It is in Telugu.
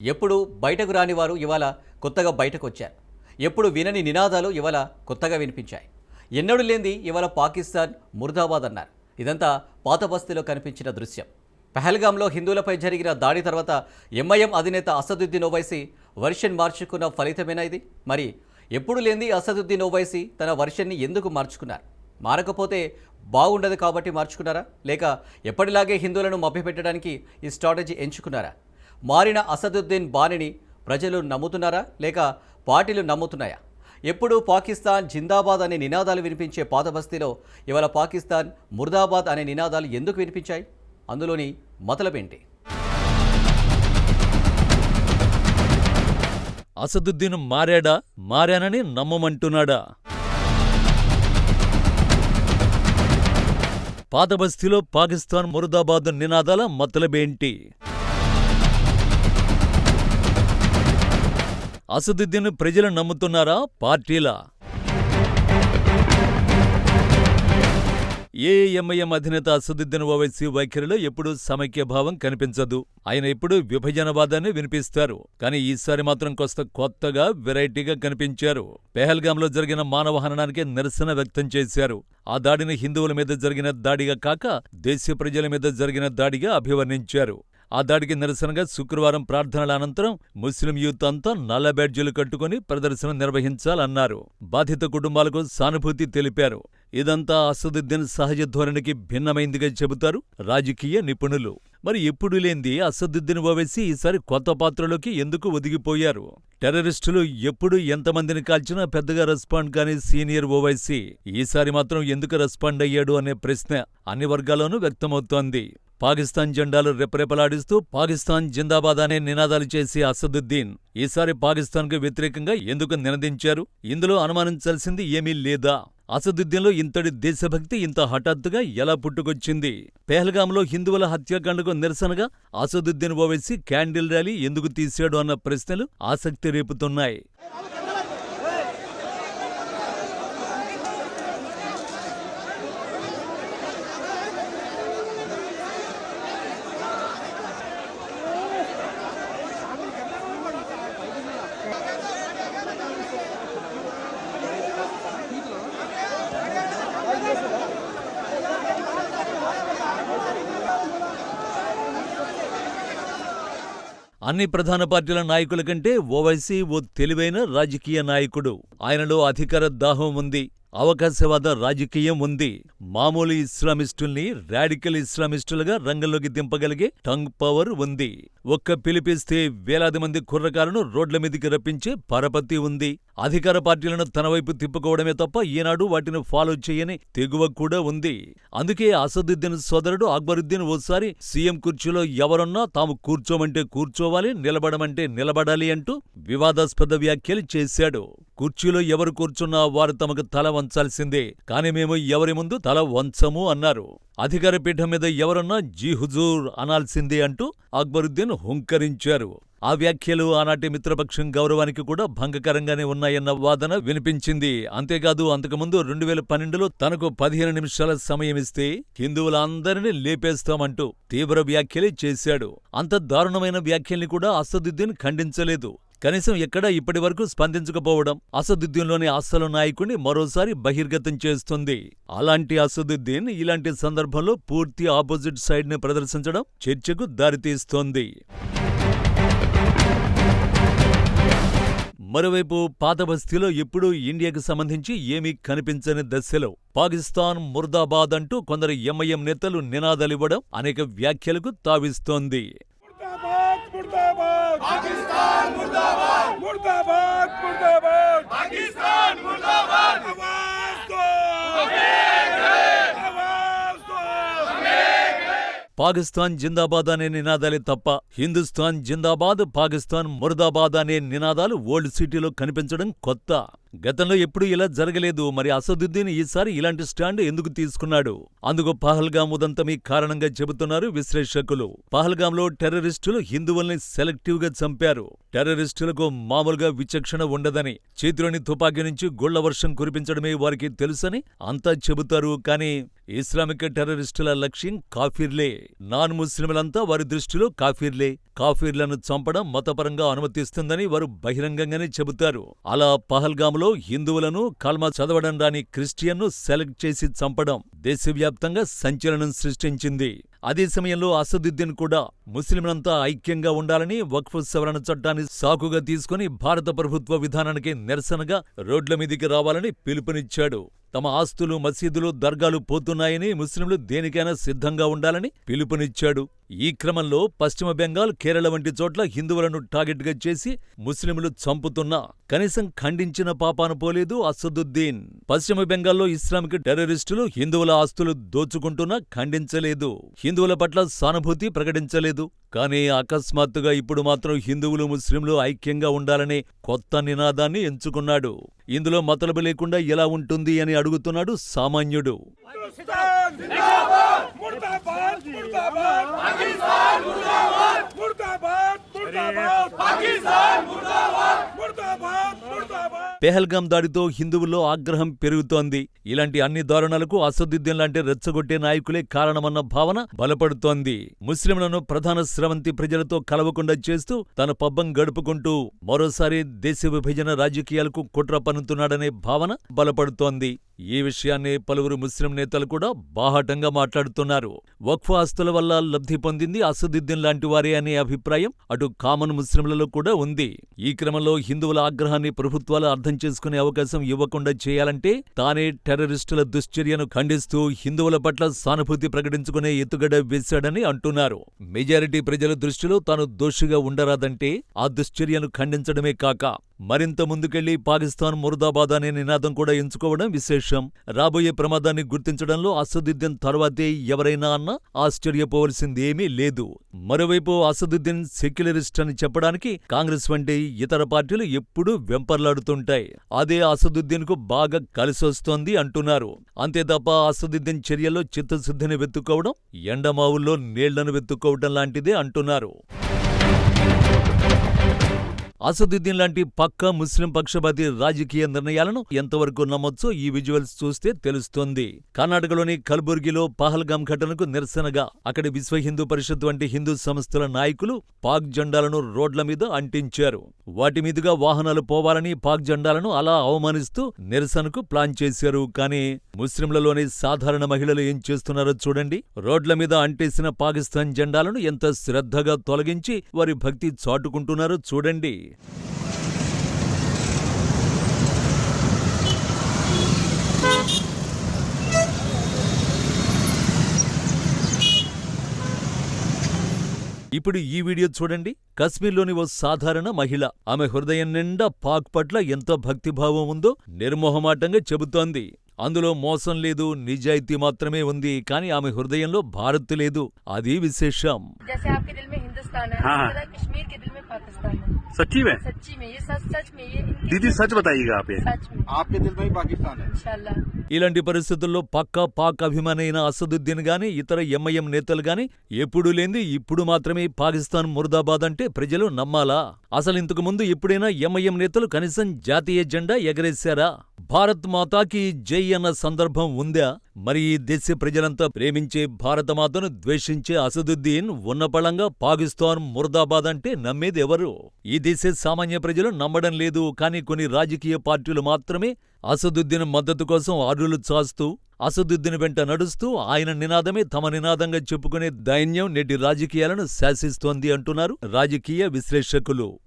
ఎప్పుడు బయటకు రాని వారు ఇవాళ కొత్తగా బయటకు వచ్చారు ఎప్పుడు వినని నినాదాలు ఇవాళ కొత్తగా వినిపించాయి. ఎన్నడూ లేనిది ఇవాళ పాకిస్తాన్ ముర్దాబాద్ అన్నారు. ఇదంతా పాత బస్తీలో కనిపించిన దృశ్యం. పహల్గాంలో హిందువులపై జరిగిన దాడి తర్వాత ఎంఐఎం అధినేత అసదుద్దీన్ ఓవైసీ వర్షన్ మార్చుకున్న ఫలితమేనా ఇది? మరి ఎప్పుడు లేనిది అసదుద్దీన్ ఓవైసీ తన వర్షన్ని ఎందుకు మార్చుకున్నారు? మారకపోతే బాగుండదు కాబట్టి మార్చుకున్నారా? లేక ఎప్పటిలాగే హిందువులను మభ్యపెట్టడానికి ఈ స్ట్రాటజీ ఎంచుకున్నారా? మారిన అసదుద్దీన్ బాణిని ప్రజలు నమ్ముతున్నారా లేక పార్టీలు నమ్ముతున్నాయా? ఎప్పుడు పాకిస్తాన్ జిందాబాద్ అనే నినాదాలు వినిపించే పాత బస్తీలో ఇవాళ పాకిస్తాన్ ముర్దాబాద్ అనే నినాదాలు ఎందుకు వినిపించాయి? అందులోని మతలబేంటి? అసదుద్దీన్ మారాడా? మారానని నమ్మమంటున్నాడా? పాతబస్తీలో పాకిస్తాన్ మురదాబాద్ నినాదాల మతలబేంటి? అసదుద్దీన్ ప్రజలు నమ్ముతున్నారా పార్టీలా? ఏఎంఐఎం అధినేత అసదుద్దీన్ ఓవైసీ వైఖరిలో ఎప్పుడూ సమైక్య భావం కనిపించదు. ఆయన ఎప్పుడూ విభజనవాదాన్ని వినిపిస్తారు. కానీ ఈసారి మాత్రం కొస్త కొత్తగా వెరైటీగా కనిపించారు. పెహల్గాంలో జరిగిన మానవహననానికి నిరసన వ్యక్తం చేశారు. ఆ దాడిని హిందువుల మీద జరిగిన దాడిగా కాక దేశ ప్రజల మీద జరిగిన దాడిగా అభివర్ణించారు. ఆ దాడికి నిరసనగా శుక్రవారం ప్రార్థనల అనంతరం ముస్లిం యూత్ అంతా నల్ల బ్యాడ్జీలు కట్టుకుని ప్రదర్శన నిర్వహించాలన్నారు. బాధిత కుటుంబాలకు సానుభూతి తెలిపారు. ఇదంతా అసదుద్దీన్ సహజ ధోరణికి భిన్నమైందిగా చెబుతారు రాజకీయ నిపుణులు. మరి ఎప్పుడు లేంది అసదుద్దీన్ ఓవైసీ ఈసారి కొత్త పాత్రలోకి ఎందుకు ఒదిగిపోయారు? టెర్రరిస్టులు ఎప్పుడు ఎంతమందిని కాల్చినా పెద్దగా రెస్పాండ్ కాని సీనియర్ ఓవైసీ ఈసారి మాత్రం ఎందుకు రెస్పాండ్ అయ్యాడు అనే ప్రశ్న అన్ని వర్గాల్లోనూ వ్యక్తమవుతోంది. పాకిస్తాన్ జెండాలు రెపరెపలాడిస్తూ పాకిస్తాన్ జిందాబాద్ అనే నినాదాలు చేసి అసదుద్దీన్ ఈసారి పాకిస్తాన్కు వ్యతిరేకంగా ఎందుకు నినదించారు? ఇందులో అనుమానించాల్సింది ఏమీ లేదా? అసదుద్దీన్లో ఇంతటి దేశభక్తి ఇంత హఠాత్తుగా ఎలా పుట్టుకొచ్చింది? పెహల్గాంలో హిందువుల హత్యాకాండకు నిరసనగా అసదుద్దీన్ ఓవైసీ క్యాండిల్ ర్యాలీ ఎందుకు తీశాడు అన్న ప్రశ్నలు ఆసక్తి రేపుతున్నాయి. అన్ని ప్రధాన పార్టీల నాయకుల కంటే ఓవైసీ ఓ తెలివైన రాజకీయ నాయకుడు. ఆయనలో అధికార దాహం ఉంది. అవకాశవాద రాజకీయం ఉంది. మామూలు ఇస్లామిస్టుల్ని రాడికల్ ఇస్లామిస్టులుగా రంగంలోకి దింపగలిగే టంగ్ పవర్ ఉంది. ఒక్క పిలిపిస్తే వేలాది మంది కుర్రకారును రోడ్ల మీదికి రప్పించే పరపతి ఉంది. అధికార పార్టీలను తన వైపు తిప్పుకోవడమే తప్ప ఈనాడు వాటిని ఫాలో చేయని తెగువ కూడా ఉంది. అందుకే అసదుద్దీన్ సోదరుడు అక్బరుద్దీన్ ఓసారి సీఎం కుర్చీలో ఎవరున్నా తాము కూర్చోమంటే కూర్చోవాలి నిలబడమంటే నిలబడాలి అంటూ వివాదాస్పద వ్యాఖ్యలు చేశాడు. కుర్చీలో ఎవరు కూర్చున్నా వారు తమకు తల వంచాల్సిందే. కాని మేము ఎవరి ముందు తల వంచము అన్నారు. అధికార పీఠం మీద ఎవరన్నా జీ హుజూర్ అనాల్సిందే అంటూ అక్బరుద్దీన్ హుంకరించారు. ఆ వ్యాఖ్యలు ఆనాటి మిత్రపక్షం గౌరవానికి కూడా భంగకరంగానే ఉన్నాయన్న వాదన వినిపించింది. అంతేకాదు అంతకుముందు రెండు వేల పన్నెండులో తనకు పదిహేను నిమిషాల సమయం ఇస్తే హిందువులందరినీ లేపేస్తామంటూ తీవ్ర వ్యాఖ్యలే చేశాడు. అంత దారుణమైన వ్యాఖ్యల్ని కూడా అసదుద్దీన్ ఖండించలేదు. కనీసం ఎక్కడా ఇప్పటి వరకు స్పందించకపోవడం అసదుద్దీన్లోని అస్సలు నాయకుడిని మరోసారి బహిర్గతం చేస్తుంది. అలాంటి అసదుద్దీన్ ఇలాంటి సందర్భంలో పూర్తి ఆపోజిట్ సైడ్ని ప్రదర్శించడం చర్చకు దారితీస్తోంది. మరోవైపు పాత బస్తీలో ఎప్పుడూ ఇండియాకు సంబంధించి ఏమీ కనిపించని దశలో పాకిస్తాన్ ముర్దాబాద్ అంటూ కొందరు ఎంఐఎం నేతలు నినాదాలివ్వడం అనేక వ్యాఖ్యలకు తావిస్తోంది. పాకిస్తాన్ జిందాబాద్ అనే నినాదాలే తప్ప హిందుస్థాన్ జిందాబాద్ పాకిస్తాన్ మురదాబాద్ అనే నినాదాలు ఓల్డ్ సిటీలో కనిపించడం కొత్త. గతంలో ఎప్పుడూ ఇలా జరగలేదు. మరి అసదుద్దీన్ ఈసారి ఇలాంటి స్టాండ్ ఎందుకు తీసుకున్నాడు? అందుకు పహల్గాం ఉదంతమీ కారణంగా చెబుతున్నారు విశ్లేషకులు. పహల్గాంలో టెర్రరిస్టులు హిందువుల్ని సెలెక్టివ్గా చంపారు. టెర్రరిస్టులకు మామూలుగా విచక్షణ ఉండదని చేతిలోని తుపాకీ నుంచి గుళ్ళ వర్షం కురిపించడమే వారికి తెలుసని అంతా చెబుతారు. కానీ ఇస్లామిక్ టెర్రరిస్టుల లక్ష్యం కాఫీర్లే. నాన్ ముస్లింలంతా వారి దృష్టిలో కాఫీర్లే. కాఫీర్లను చంపడం మతపరంగా అనుమతిస్తుందని వారు బహిరంగంగానే చెబుతారు. అలా పహల్గాములో హిందువులను కల్మా చదవడం రాని క్రిస్టియన్ను సెలెక్ట్ చేసి చంపడం దేశవ్యాప్తంగా సంచలనం సృష్టించింది. అదే సమయంలో అసదుద్దీన్ కూడా ముస్లింలంతా ఐక్యంగా ఉండాలని వక్ఫ్ సవరణ చట్టాన్ని సాకుగా తీసుకుని భారత ప్రభుత్వ విధానానికి నిరసనగా రోడ్ల మీదికి రావాలని పిలుపునిచ్చాడు. తమ ఆస్తులు మసీదులు దర్గాలు పోతున్నాయని ముస్లింలు దేనికైనా సిద్ధంగా ఉండాలని పిలుపునిచ్చాడు. ఈ క్రమంలో పశ్చిమ బెంగాల్ కేరళ వంటి చోట్ల హిందువులను టార్గెట్గా చేసి ముస్లింలు చంపుతున్నా కనీసం ఖండించిన పాపాన పోలేదు అసదుద్దీన్. పశ్చిమ బెంగాల్లో ఇస్లామిక్ టెర్రరిస్టులు హిందువుల ఆస్తులు దోచుకుంటున్నా ఖండించలేదు. హిందువుల పట్ల సానుభూతి ప్రకటించలేదు. కానీ అకస్మాత్తుగా ఇప్పుడు మాత్రం హిందువులు ముస్లింలు ఐక్యంగా ఉండాలనే కొత్త నినాదాన్ని ఎంచుకున్నాడు. ఇందులో మతలబు లేకుండా ఎలా ఉంటుంది అని అడుగుతున్నాడు సామాన్యుడు. हिंदुस्तान जिंदाबाद मुर्दाबाद मुर्दाबाद पाकिस्तान मुर्दाबाद मुर्दाबाद मुर्दाबाद पाकिस्तान मुर्दाबाद मुर्दाबाद मुर्दाबाद పెహల్గాం దాడితో హిందువుల్లో ఆగ్రహం పెరుగుతోంది ఇలాంటి అన్ని దారుణాలకు అసదుద్దీన్ లాంటి రెచ్చగొట్టే నాయకులే కారణమన్న భావన బలపడుతోంది ముస్లింలను ప్రధాన స్రవంతి ప్రజలతో కలవకుండా చేస్తూ తన పబ్బం గడుపుకుంటూ మరోసారి దేశ విభజన రాజకీయాలకు కుట్ర పన్నుతున్నాడనే భావన బలపడుతోంది ఈ విషయాన్ని పలువురు ముస్లిం నేతలు కూడా బాహాటంగా మాట్లాడుతున్నారు. వక్ఫ్ ఆస్తుల వల్ల లబ్ధి పొందింది అసదుద్దీన్ లాంటి వారే అనే అభిప్రాయం అటు కామన్ ముస్లింలలో కూడా ఉంది. ఈ క్రమంలో హిందువుల ఆగ్రహాన్ని ప్రభుత్వాలు అర్థం చేసుకునే అవకాశం ఇవ్వకుండా చేయాలంటే తానే టెర్రరిస్టుల దుశ్చర్యను ఖండిస్తూ హిందువుల పట్ల సానుభూతి ప్రకటించుకునే ఎత్తుగడ వేశాడని అంటున్నారు. మెజారిటీ ప్రజల దృష్టిలో తాను దోషిగా ఉండరాదంటే ఆ దుశ్చర్యను ఖండించడమే కాక మరింత ముందుకెళ్ళి పాకిస్తాన్ మురదాబాద్ అనే నినాదం కూడా ఎంచుకోవడం విశేషం. రాబోయే ప్రమాదాన్ని గుర్తించడంలో అసదుద్దీన్ తర్వాతే ఎవరైనా అన్నా ఆశ్చర్యపోవలసిందేమీ లేదు. మరోవైపు అసదుద్దీన్ సెక్యులరిస్ట్ అని చెప్పడానికి కాంగ్రెస్ వంటి ఇతర పార్టీలు ఎప్పుడూ వెంపర్లాడుతుంటాయి. అదే అసదుద్దీన్కు బాగా కలిసొస్తోంది అంటున్నారు. అంతే తప్ప అసదుద్దీన్ చర్యలో చిత్తశుద్ధిని వెతుక్కోవడం ఎండమావుల్లో నీళ్ళను వెతుక్కోవడం లాంటిదే అంటున్నారు. అసదుద్దీన్ లాంటి పక్కా ముస్లిం పక్షపాతి రాజకీయ నిర్ణయాలను ఎంతవరకు నమ్మొచ్చో ఈ విజువల్స్ చూస్తే తెలుస్తోంది. కర్ణాటకలోని కల్బుర్గిలో పహల్గామ్ ఘటనకు నిరసనగా అక్కడి విశ్వ హిందూ పరిషత్ వంటి హిందూ సంస్థల నాయకులు పాక్ జెండాలను రోడ్ల మీద అంటించారు. వాటి మీదుగా వాహనాలు పోవాలని పాక్ జెండాలను అలా అవమానిస్తూ నిరసనకు ప్లాన్ చేశారు. కానీ ముస్లింలలోని సాధారణ మహిళలు ఏం చేస్తున్నారో చూడండి. రోడ్ల మీద అంటేసిన పాకిస్తాన్ జెండాలను ఎంత శ్రద్ధగా తొలగించి వారి భక్తి చాటుకుంటున్నారో చూడండి. ఇప్పుడు ఈ వీడియో చూడండి. కశ్మీర్లోని ఓ సాధారణ మహిళ. ఆమె హృదయం నిండా పాక్ పట్ల ఎంత భక్తిభావం ఉందో నిర్మోహమాటంగా చెబుతోంది. అందులో మోసం లేదు నిజాయితీ మాత్రమే ఉంది. కానీ ఆమె హృదయంలో భారత్ లేదు. అది విశేషం. सच्ची में? सच्ची में ये सच सच में ये दीदी सच बताइएगा आप ये सच में आपके दिल में ही पाकिस्तान है इंशाल्लाह ఇలాంటి పరిస్థితుల్లో పక్కా పాక్ అభిమాని అయిన అసదుద్దీన్ గాని ఇతర ఎంఐఎం నేతలు గాని ఎప్పుడూ లేంది ఇప్పుడు మాత్రమే పాకిస్తాన్ ముర్దాబాద్ అంటే ప్రజలు నమ్మాలా అసలు ఇంతకు ముందు ఎప్పుడైనా ఎంఐఎం నేతలు కనీసం జాతీయ జెండా ఎగరేశారా భారత్ మాతాకి జై అన్న సందర్భం ఉందా మరి ఈ దేశ ప్రజలంతా ప్రేమించే భారతమాతను ద్వేషించే అసదుద్దీన్ ఉన్నపళంగా పాకిస్తాన్ ముర్దాబాద్ అంటే నమ్మేది ఎవరు ఈ దేశ సామాన్య ప్రజలు నమ్మడం లేదు కానీ కొన్ని రాజకీయ పార్టీలు మాత్రమే అసదుద్దీన్ మద్దతు కోసం ఆరులు చాస్తూ అసదుద్దీన్ వెంట నడుస్తూ ఆయన నినాదమే తమ నినాదంగా చెప్పుకునే దైన్యం నేటి రాజకీయాలను శాసిస్తోంది అంటున్నారు రాజకీయ విశ్లేషకులు.